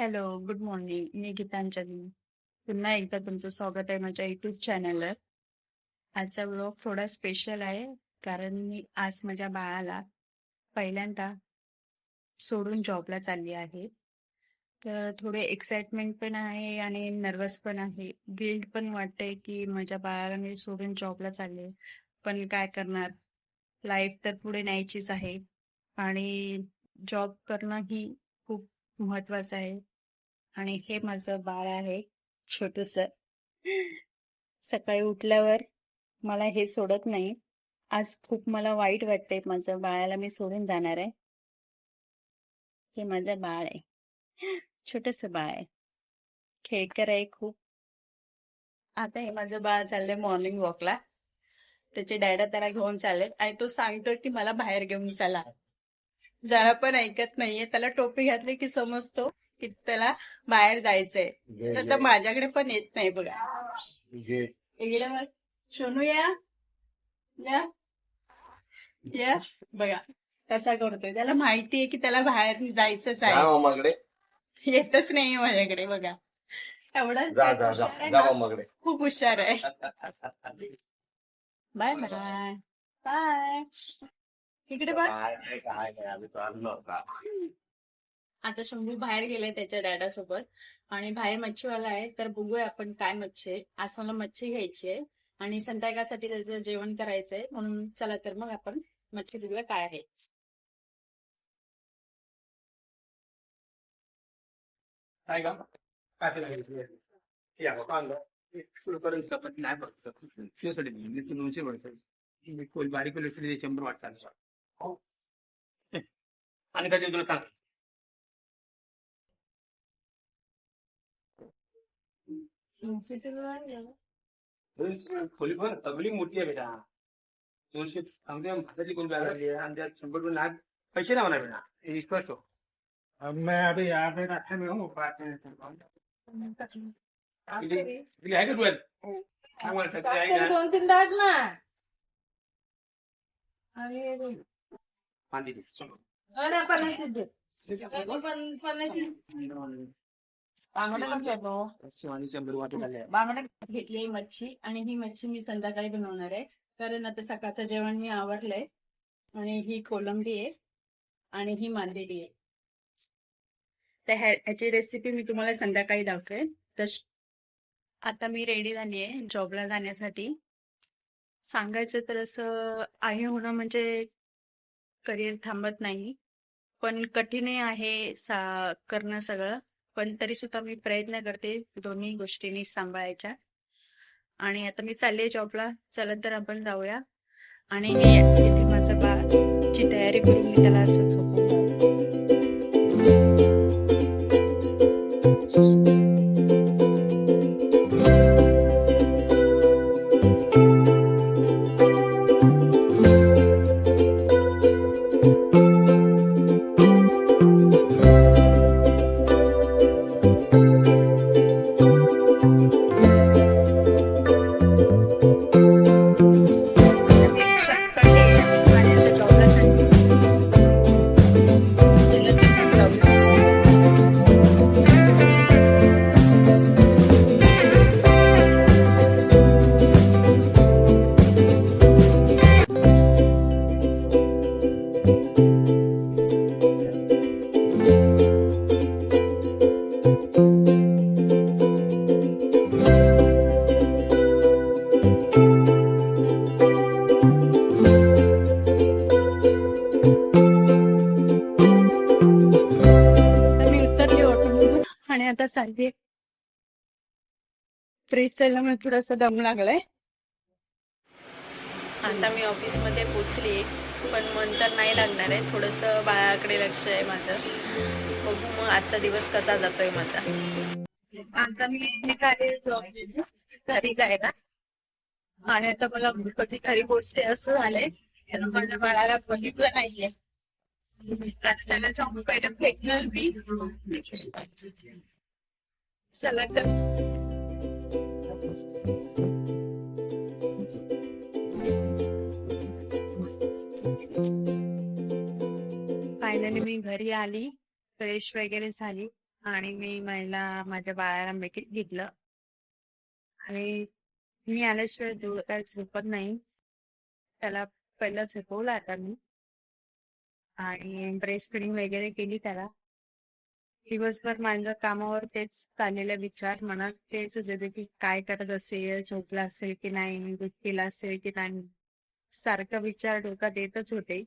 Hello, good morning. मी गीतांजली. पुन्हा एकदा तुमचं स्वागत आहे माझ्या युट्यूब चॅनलवर. आजचा ब्लॉग थोडा स्पेशल आहे, कारण मी आज माझ्या बाळाला पहिल्यांदा सोडून जॉबला चालली आहे. तर थोडे एक्साइटमेंट पण आहे आणि नर्वस पण आहे. गिल्ट पण वाटते की माझ्या बाळाला मी सोडून जॉबला चालले. पण काय करणार? लाईफ तर पुढे न्यायचीच आहे आणि जॉब करणं ही खूप महत्वाचं आहे. आणि हे माझं बाळ आहे छोटूसं. सकाळी उठल्यावर मला हे सोडत नाही. आज खूप मला वाईट वाटतंय माझं बाळाला मी सोडून जाणार आहे. हे माझं बाळ आहे. छोटंसं बाळ आहे. खेळकर आहे खूप. आता हे माझं बाळ चाललंय मॉर्निंग वॉकला. त्याचे डॅडा त्याला घेऊन चालले आणि तो सांगतोय की मला बाहेर घेऊन चला. जरा पण ऐकत नाहीये. त्याला टोपी घातली की समजतो की त्याला बाहेर जायचंय. तर आता घे, माझ्याकडे पण येत नाही बघा. घे. इकडे बघ. सोनू या. या. या. बघा. कसा करतोय. त्याला माहितीये की त्याला बाहेर जायचंच जा आहे. मामाकडे येतच नाहीये माझ्याकडे बघा. एवढा जा जा जा हुशार आहे जा ना. मामाकडे खूप हुशार आहे. Bye bye. बाय. इकडे बघ. काय नाही, काय नाही आम्ही होता आता शंभू बाहेर गेलाय त्याच्या डॅडा सोबत. आणि बाहेर मच्छीवाला आहे तर बघूया आपण काय मच्छी आहे. आज मला मच्छी घ्यायची आहे. आणि संध्याकाळसाठी त्याचं जेवण करायचंय. म्हणून चला तर मग आपण मच्छी बघूया काय आहे. काय का या करून नाही बघत. मी तू दोनशे बघतो मी बारीक शंभर वाट चालू हो. आणि काय तुला सांग खोली पण सगळी मोठी आहे बेटा दोनशे अगदी हातातली कोण लागली आहे आणि त्यात शंभर रुपये लाख पैसे नाही होणार बेटा हे विश्वास हो अब मैं अभी यहाँ पे रखे में हूँ बात में दिली आहे का तुला काय म्हणत आहे? आहे का? दोन तीन तास ना बांधी दे. चलो. शिवानी शंभर बांगडा घेतली मच्छी आणि ही मच्छी मी संध्याकाळी बनवणार आहे. कारण आता सकाळचं जेवण मी आवरलंय आणि ही कोलंबी आहे आणि ही मांदेली आहे. तर ह्या- ह्याची रेसिपी मी तुम्हाला संध्याकाळी दाखवेन. तर आता मी रेडी झाली आहे जॉबला जाण्यासाठी. सांगायचं तर असं आहे होणं म्हणजे करिअर थांबत नाही. पण कठीणही आहे सा करणं सगळं. पण तरी सुद्धा मी प्रयत्न करते दोन्ही गोष्टींनी सांभाळायच्या. आणि आता मी चालले जॉबला चलत तर आपण जाऊया. आणि मी माझा बा ची तयारी करून मी त्याला असं झोपू आणि आता चालली फ्रेश चालला मला थोडासा दम लागलाय. आता मी ऑफिसमध्ये पोचली पण मन तर नाही लागणार आहे. थोडस बाळाकडे लक्ष आहे माझं. बघू मग आजचा दिवस कसा जातोय माझा. आता मी निघाले घरी जायला. आणि आता मला कधी घरी पोचते असं झालंय माझ्या बाळाला बघितलं नाहीये. रस्त्याला जाऊन पहिलं फेकणार मी. चला तर. फायनली मी घरी आली फ्रेश वगैरे झाली आणि मी महिला माझ्या बाळाला मिठीत घेतलं. आणि मी आल्याशिवाय दूर काय झोपत नाही. त्याला पहिलं झोपवलं आता मी. आणि ब्रेस्ट फिडिंग वगैरे केली त्याला. दिवसभर माझ्या कामावर तेच चाललेले विचार मनात तेच होते की काय करत असेल झोपला असेल की नाही दूध पिला असेल की नाही सारखा विचार डोक्यात येतच होते.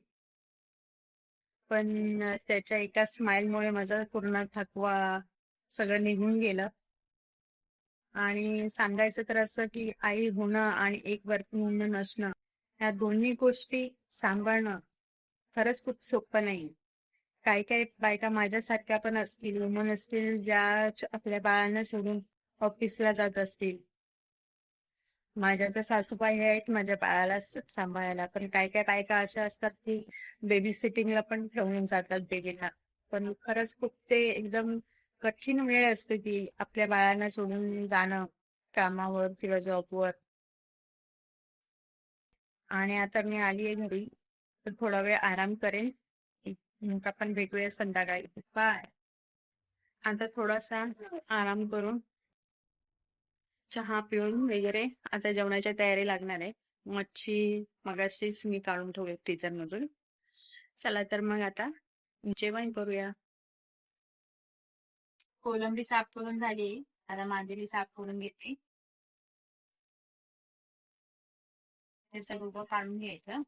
पण त्याच्या एका स्माइलमुळे माझा पूर्ण थकवा सगळं निघून गेलं. आणि सांगायचं तर असं की आई होणं आणि एक वर्क होणं नसणं ह्या दोन्ही गोष्टी सांभाळणं खरंच खूप सोपं नाही काही काही बायका माझ्यासारख्या पण असतील वुमन असतील ज्या आपल्या बाळांना सोडून ऑफिसला जात असतील. माझ्या तर सासूबाई आहेत माझ्या बाळाला सांभाळायला. पण काही काही बायका अशा असतात की बेबी सिटिंगला पण ठेवून जातात बेबीला पण खरंच खूप ते एकदम कठीण वेळ असते ती आपल्या बाळांना सोडून जाणं कामावर किंवा जॉबवर. आणि आता मी आली आहे घरी तर थोडा वेळ आराम करेन. मग आपण भेटूया संध्याकाळी. बाय आता थोडासा आराम करून चहा पिऊन वगैरे आता जेवणाच्या तयारी लागणार आहे. मच्छी मगाशीच मी काढून ठेवले फ्रीजर मधून चला तर मग आता जेवण करूया. कोलंबी साफ करून झाली. आता मांदेली साफ करून घेते हे सगळं काढून घ्यायचं.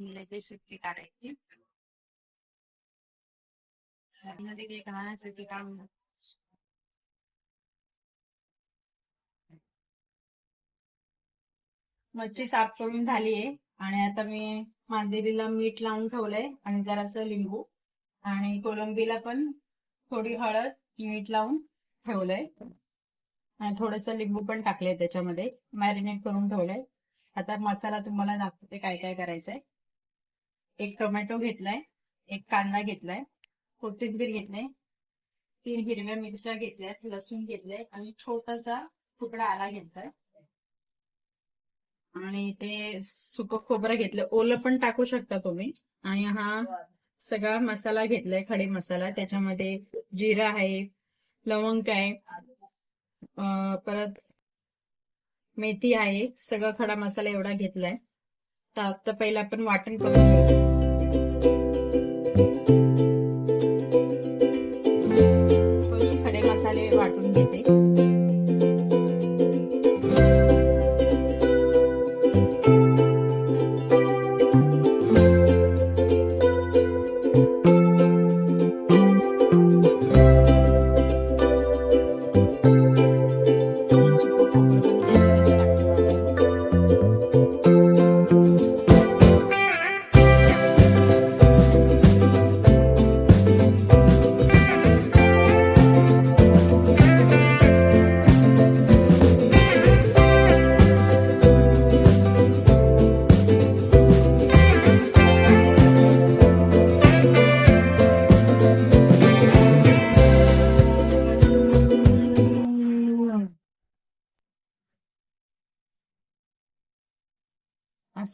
मध्ये सुट्टी काढायची मध्ये मच्छी साफ करून झाली आहे. आणि आता मी मांदेलीला मीठ लावून ठेवलंय आणि जरासं लिंबू. आणि कोलंबीला पण थोडी हळद मीठ लावून ठेवलंय. आणि थोडस लिंबू पण टाकलंय त्याच्यामध्ये. मॅरिनेट करून ठेवलंय. आता मसाला तुम्हाला दाखवते काय काय करायचंय. एक टोमॅटो घेतलाय एक कांदा घेतलाय कोथिंबीर घेतलाय तीन हिरव्या मिरच्या घेतल्यात लसूण घेतलंय आणि छोटासा तुकडा आला घेतलाय. आणि ते सुक खोबरं घेतलं. ओलं पण टाकू शकता तुम्ही. आणि हा सगळा मसाला घेतलाय खडे मसाला. त्याच्यामध्ये जिरा आहे लवंग आहे परत मेथी आहे. सगळा खडा मसाला एवढा घेतलाय. तर आता पहिला आपण वाटण करून घेऊ.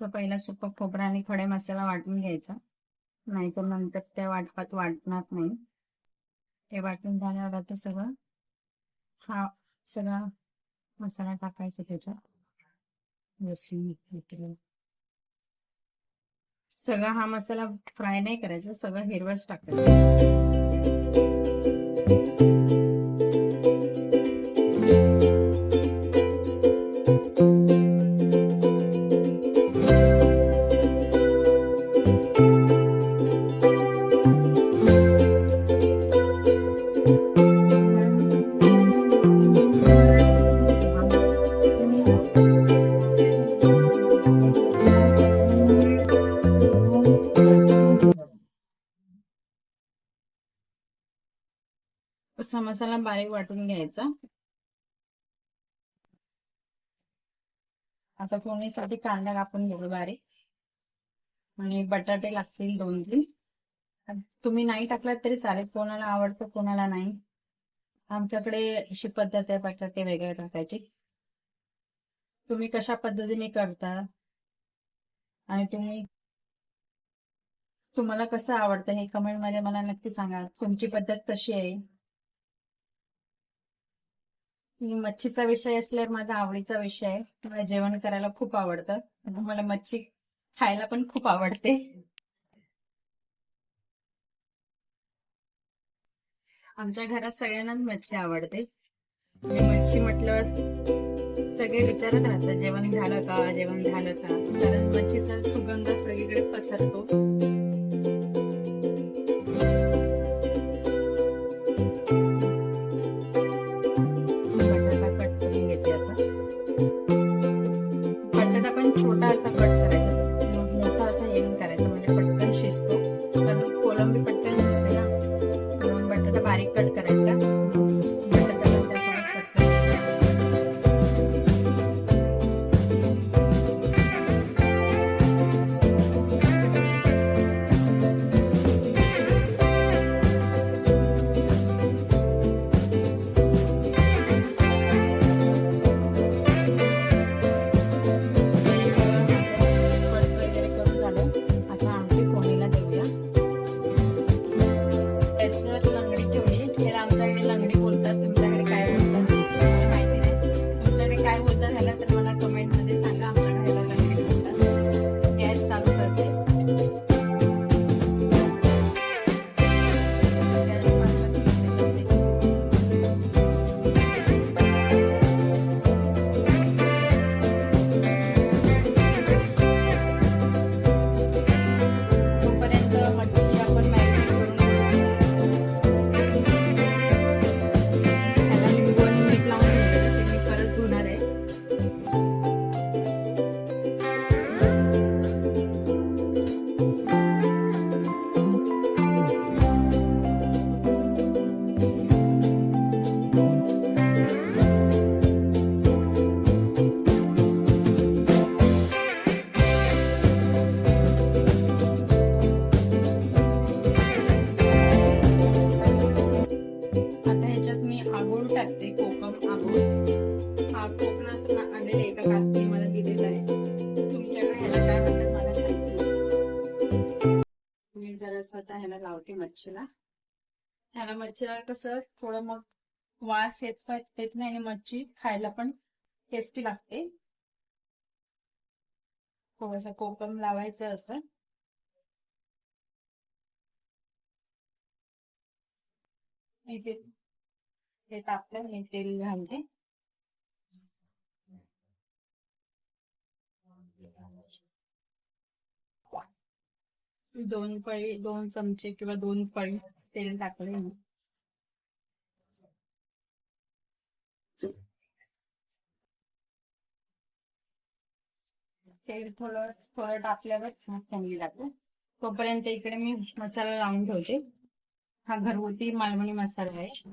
थोडंसं पहिला सुकं खोबरं आणि खडे मसाला वाटून घ्यायचा. नाहीतर नंतर त्या वाटपात वाटणार नाही. ते वाटून झाल्यावर आता सगळं हा सगळा मसाला टाकायचा त्याच्यात. लसूण सगळा हा मसाला फ्राय नाही करायचा सगळं हिरवंच टाकायचं. असा मसाला बारीक वाटून घ्यायचा. आता फोडणीसाठी कांदा कापून घेऊ बारीक. आणि बटाटे लागतील दोन तीन. तुम्ही नाही टाकलात तरी चालेल कोणाला आवडतं कोणाला नाही. आमच्याकडे अशी पद्धत आहे बटाटे वेगळे टाकायची. तुम्ही कशा पद्धतीने करता? आणि तुम्ही तुम्हाला कसं आवडतं हे कमेंटमध्ये मला नक्की सांगा. तुमची पद्धत कशी आहे? मच्छीचा विषय असल्यावर माझा आवडीचा विषय आहे. मला जेवण करायला खूप आवडतं. मला मच्छी खायला पण खूप आवडते. आमच्या घरात सगळ्यांनाच मच्छी आवडते. मच्छी म्हटल्यावर सगळे विचारत राहतात जेवण झालं का? जेवण झालं का? कारण मच्छीचा सुगंध सगळीकडे पसरतो. आगोळ टाकते कोकम आगोळ हा कोकणातून आलेला एका काकी मला दिलेला आहे. तुमच्याकडे ह्याला काय म्हणतात मला माहिती मी जरा स्वतः ह्याला लावते मच्छीला. ह्याला मच्छीला कसं थोडं मग वास येत येत नाही आणि मच्छी खायला पण टेस्टी लागते. थोडस कोकम लावायचं असं. इथे हे तापलं मी तेल घालते दोन पळी दोन चमचे किंवा दोन पळी तेल टाकले मी. तेल थोडं थोडं टाकल्यावर मस्त चांगली लागते. तोपर्यंत इकडे मी मसाला लावून ठेवते. हा घरगुती मालवणी मसाला आहे.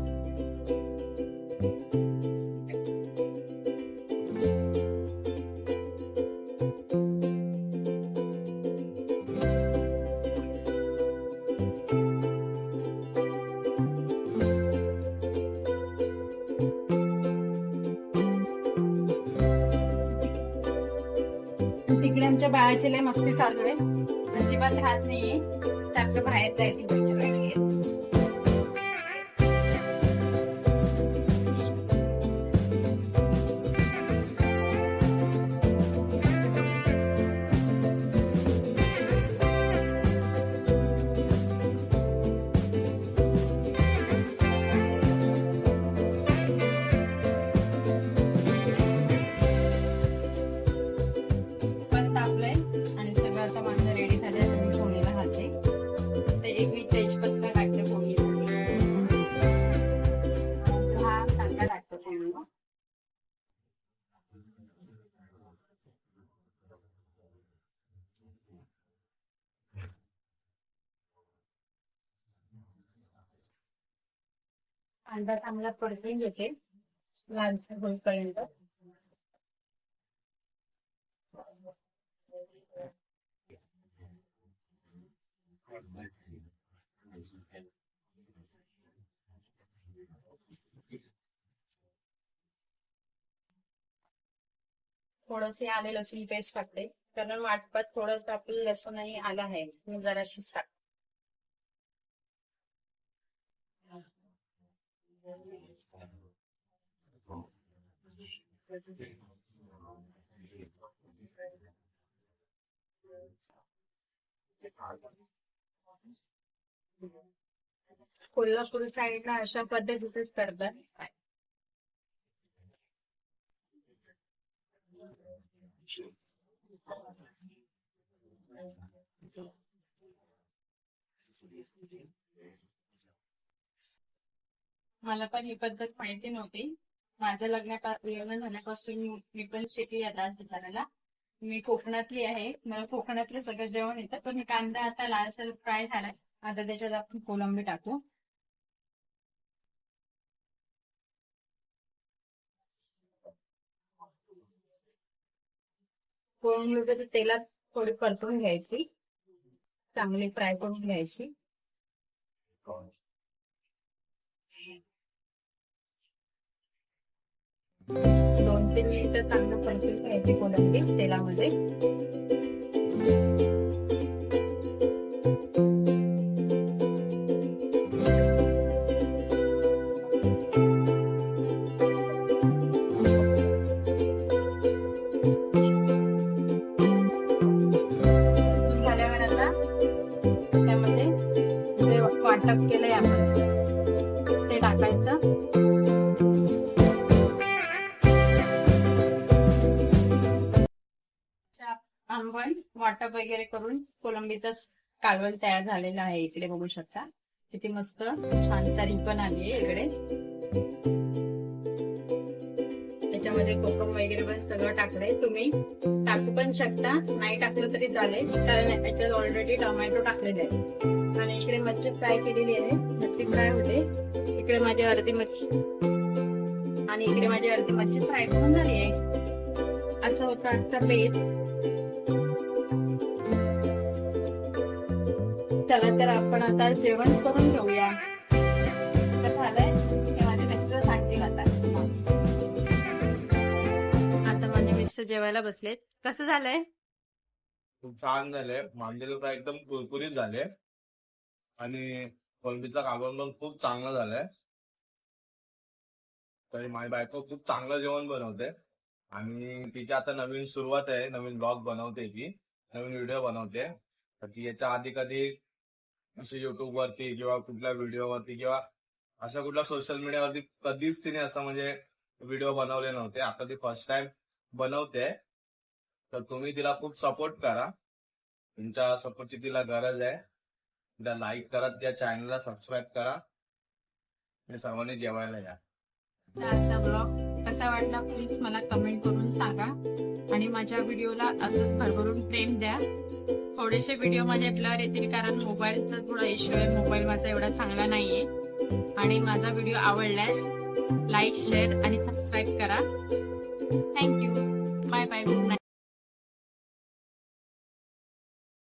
तिकडे लय मस्ती चालू आहे. अजिबात राहत नाहीये. त्याकडे बाहेर जायची कांदा चांगला परतून घेते लालसर होईपर्यंत. थोडसे आले लसूण पेस्ट टाकते. कारण वाटपात थोडस आपलं लसूणही आलं आहे. मी जराशीच टाकते कोल्हापूर साईडला अशा पद्धतीचेच करतात. मला पण ही पद्धत माहिती नव्हती. माझं लग्न लग्न झाल्यापासून मी पण शिकली आता करायला मी कोकणातली आहे. मला कोकणातलं सगळं जेवण येतं. पण कांदा आता लालसर फ्राय झालाय आता त्याच्यात आपण कोलंबी टाकू. कोलंबी जरी तेलात थोडी परतून घ्यायची. चांगली फ्राय करून घ्यायची. दोन तीन मिनिटं चांगलं परतून घ्यायची कोलंबी तेलामध्ये. करून कालवण तयार झालेला आहे. इकडे बघू शकता. किती मस्त छान तरी पण आली आहे इकडे. त्याच्यामध्ये कोकम वगैरे पण सगळं टाकलंय. तुम्ही टाकू पण शकता. नाही टाकलं तरी चालेल. कारण याच्यात ऑलरेडी टोमॅटो टाकलेले आहे आणि इकडे मच्छी फ्राय केलेली आहे. मच्छी फ्राय होते. इकडे माझी अर्धी मच्छी. आणि इकडे माझी अर्धी मच्छी फ्राय करून झाली आहे. असं होतं आजचा बेत चला तर आपण आता जेवण करून घेऊया. झालंय? माझे मिस्टर सांगतील आता. आता माझे मिस्टर जेवायला बसलेत. कसं झालंय? खूप छान झालंय. मांदेल एकदम कुरकुरीत झाले आणि कोलंबीचा काबण पण खूप चांगला झालाय. तरी माझी बायको खूप चांगलं जेवण बनवते. आणि तिची आता नवीन सुरुवात आहे. नवीन ब्लॉग बनवते ती. नवीन व्हिडिओ बनवते. तर ती याच्या आधी कधी असं युट्यूब वरती किंवा कुठल्या व्हिडिओ वरती किंवा अशा कुठल्या सोशल मीडियावरती कधीच तिने असं म्हणजे व्हिडिओ बनवले नव्हते. आता ती फर्स्ट टाइम बनवते. तर तुम्ही तिला खूप सपोर्ट करा. तुमच्या सपोर्टची तिला गरज आहे. तिला लाईक करा. त्या चॅनलला सबस्क्राईब करा. आणि सर्वांनी जेवायला या. आजचा ब्लॉग कसा वाटला प्लीज मला कमेंट करून सांगा. आणि माझ्या व्हिडिओला असंच भरभरून प्रेम द्या. थोडेसे व्हिडिओ माझे ब्लर येतील कारण मोबाईलचा थोडा इश्यू आहे. मोबाईल माझा एवढा चांगला नाहीये. आणि माझा व्हिडिओ आवडल्यास लाईक शेअर आणि सबस्क्राईब करा. Thank you bye bye good night